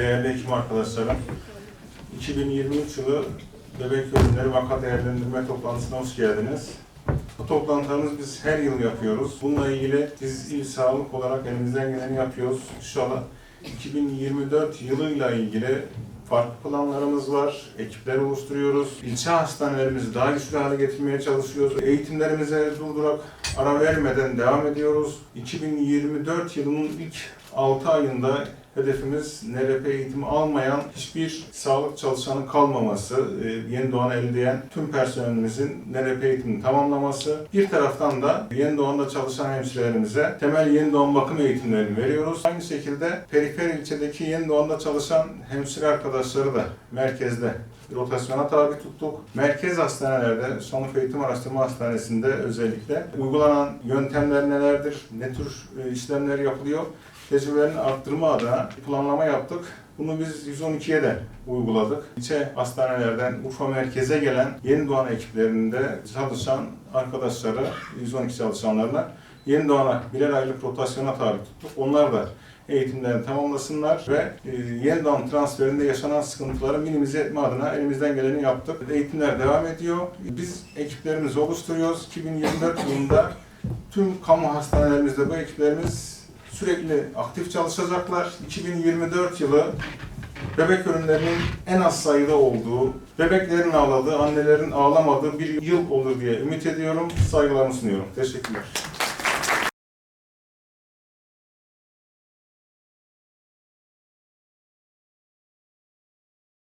değerli hekim arkadaşlarım. 2023 yılı bebek ölümleri vaka değerlendirme toplantısına hoş geldiniz. Bu toplantılarımız biz her yıl yapıyoruz. Bununla ilgili biz il sağlık olarak elimizden geleni yapıyoruz. İnşallah 2024 yılıyla ilgili farklı planlarımız var. Ekipler oluşturuyoruz. İlçe hastanelerimizi daha güçlü hale getirmeye çalışıyoruz. Eğitimlerimize durdurak ara vermeden devam ediyoruz. 2024 yılının ilk 6 ayında hedefimiz NRP eğitimi almayan hiçbir sağlık çalışanı kalmaması, e, yeni doğan elleyen tüm personelimizin NRP eğitimini tamamlaması. Bir taraftan da yeni doğanda çalışan hemşirelerimize temel yeni doğan bakım eğitimlerini veriyoruz. Aynı şekilde perifer ilçedeki yeni doğanda çalışan hemşire arkadaşları da merkezde rotasyona tabi tuttuk. Merkez hastanelerde, Sonuk Eğitim Araştırma Hastanesi'nde özellikle uygulanan yöntemler nelerdir, ne tür e, işlemler yapılıyor, tecrübelerini arttırma adına planlama yaptık. Bunu biz 112'ye de uyguladık. İlçe hastanelerden Urfa merkeze gelen yeni doğan ekiplerinde çalışan arkadaşları, 112 çalışanlarına yeni doğana birer aylık rotasyona tabi tuttuk. Onlar da eğitimlerini tamamlasınlar ve e, yeni doğan transferinde yaşanan sıkıntıları minimize etme adına elimizden geleni yaptık. Eğitimler devam ediyor. Biz ekiplerimizi oluşturuyoruz. 2024 yılında tüm kamu hastanelerimizde bu ekiplerimiz sürekli aktif çalışacaklar. 2024 yılı bebek ölümlerinin en az sayıda olduğu, bebeklerin ağladığı, annelerin ağlamadığı bir yıl olur diye ümit ediyorum. Saygılarımı sunuyorum. Teşekkürler.